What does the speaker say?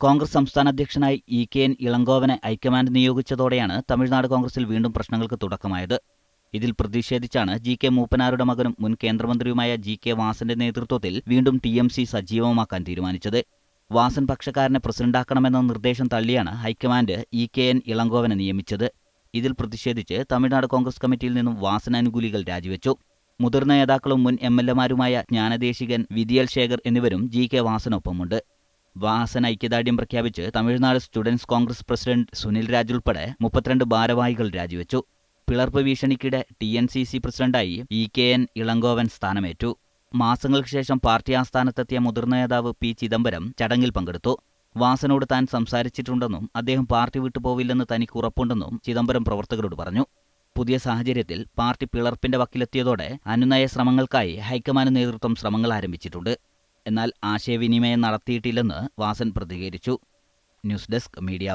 കോൺഗ്രസ് സംസ്ഥാന അധ്യക്ഷനായി E K N ഇളങ്കോവനെ ഹൈക്കമാൻഡ് നിയോഗിച്ചതോടെയാണ് തമിഴ്നാട് കോൺഗ്രസിൽ വീണ്ടും പ്രശ്നങ്ങൾക്ക് തുടക്കമായത്. ഇതിൽ പ്രതിഷേധിച്ചാണ് ജി കെ മൂപ്പനാരുടെ മകനും മുൻ കേന്ദ്രമന്ത്രിയുമായ ജി കെ വാസന്റെ നേതൃത്വത്തിൽ വീണ്ടും ടി എം സി സജീവമാക്കാൻ തീരുമാനിച്ചത്. വാസൻ പക്ഷക്കാരനെ പ്രസിഡന്റാക്കണമെന്ന നിർദ്ദേശം തള്ളിയാണ് high command E K N ഇളങ്കോവനെ നിയമിച്ചത്. ഇതിൽ പ്രതിഷേധിച്ച് തമിഴ്നാട് കോൺഗ്രസ് കമ്മിറ്റിയിൽ നിന്നും വാസൻ അനുകൂലികൾ രാജിവെച്ചു. മുതിർന്ന നേതാക്കളും മുൻ എം എൽ എമാരുമായ ജ്ഞാനദേശികൻ വിദിയൽ ശേഖർ എന്നിവരും ജി കെ വാസനൊപ്പമുണ്ട്. വാസൻ ഐക്യദാർഢ്യം പ്രഖ്യാപിച്ച് Tamil Nadu students Congress president Sunil Raj ഉൾപ്പെടെ മുപ്പത്തിരണ്ട് ഭാരവാഹികൾ രാജിവെച്ചു. പിളർപ്പ് ഭീഷണിക്കിടെ ടി എൻ സി സി പ്രസിഡന്റായി ഇ കെ എൻ ഇളങ്കോവൻ സ്ഥാനമേറ്റു. മാസങ്ങൾക്ക് ശേഷം പാർട്ടി ആസ്ഥാനത്തെത്തിയ മുതിർന്ന നേതാവ് പി ചിദംബരം ചടങ്ങിൽ പങ്കെടുത്തു. വാസനോട് താൻ സംസാരിച്ചിട്ടുണ്ടെന്നും അദ്ദേഹം പാർട്ടി വിട്ടുപോവില്ലെന്ന് തനിക്ക് ഉറപ്പുണ്ടെന്നും ചിദംബരം പ്രവർത്തകരോട് പറഞ്ഞു. പുതിയ സാഹചര്യത്തിൽ പാർട്ടി പിളർപ്പിന്റെ വക്കിലെത്തിയതോടെ അനുനയ ശ്രമങ്ങൾക്കായി ഹൈക്കമാൻഡ് നേതൃത്വം ശ്രമങ്ങൾ ആരംഭിച്ചിട്ടുണ്ട്. എന്നാൽ ആശയവിനിമയം നടത്തിയിട്ടില്ലെന്ന് വാസൻ പ്രതികരിച്ചു. News desk media